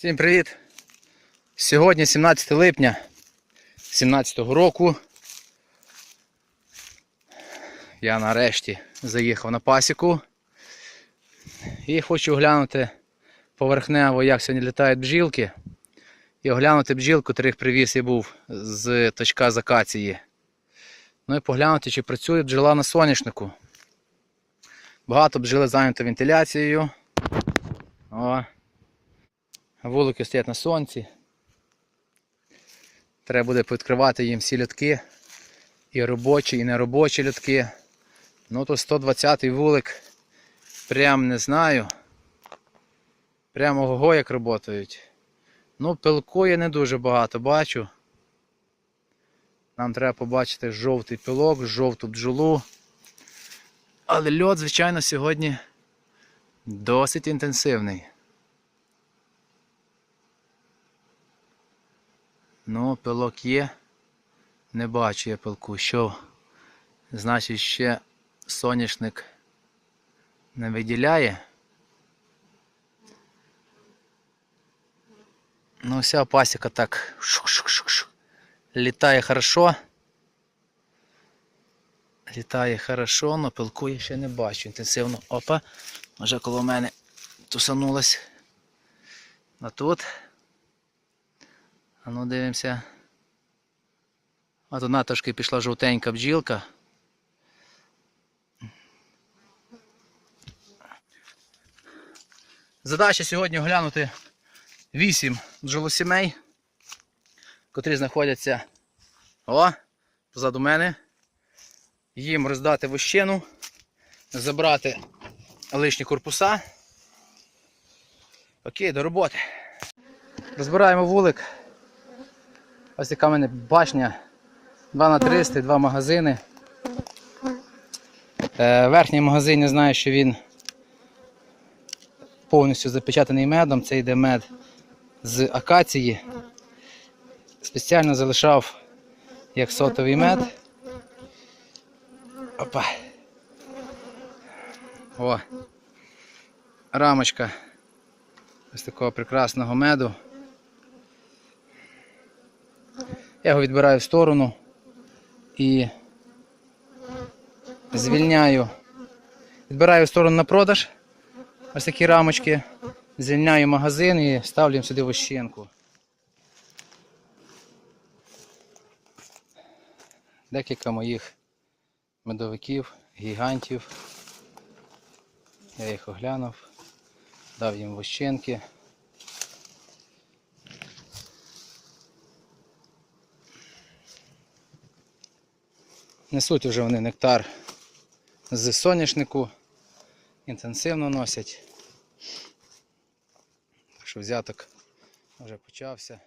Всім привіт! Сьогодні 17 липня 2017 року. Я нарешті заїхав на пасіку і хочу оглянути поверхнево, як сьогодні літають бджілки. І оглянути бджілку, котрих привіз я був з точка з акації. Ну і поглянути, чи працює бджола на соняшнику. Багато бджоли зайнято вентиляцією. О. Вулики стоять на сонці. Треба буде відкривати їм всі льотки. І робочі, і неробочі льотки. Ну то 120-й вулик. Прям не знаю. Прямо ого як працюють. Ну, пилку я не дуже багато бачу. Нам треба побачити жовтий пилок, жовту бджолу. Але льот, звичайно, сьогодні досить інтенсивний. Ну, пилок є. Не бачу я пилку. Що? Значить, ще соняшник не виділяє. Ну, вся пасіка так шук-шук-шук-шук. Літає хорошо. Літає хорошо, але пилку я ще не бачу. Інтенсивно. Опа, вже коло мене тусанулась. А тут. Ну дивимося. А тут на трошки пішла жовтенька бджілка. Задача сьогодні оглянути 8 бджолосімей, котрі знаходяться о, позаду мене. Їм роздати вощину, забрати лишні корпуса. Окей, до роботи. Розбираємо вулик. Ось яка в мене башня 2 на 300, два магазини. Е, верхній магазин, я знаю, що він повністю запечатаний медом. Це йде мед з акації. Спеціально залишав як сотовий мед. Опа. О. Рамочка ось такого прекрасного меду. Я його відбираю в сторону і звільняю. Відбираю в сторону на продаж. Ось такі рамочки. Звільняю магазин і ставлю їм сюди вощенку. Декілька моїх медовиків, гігантів. Я їх оглянув, дав їм вощенки. Несуть вже вони нектар з соняшнику, інтенсивно носять. Так що взяток вже почався.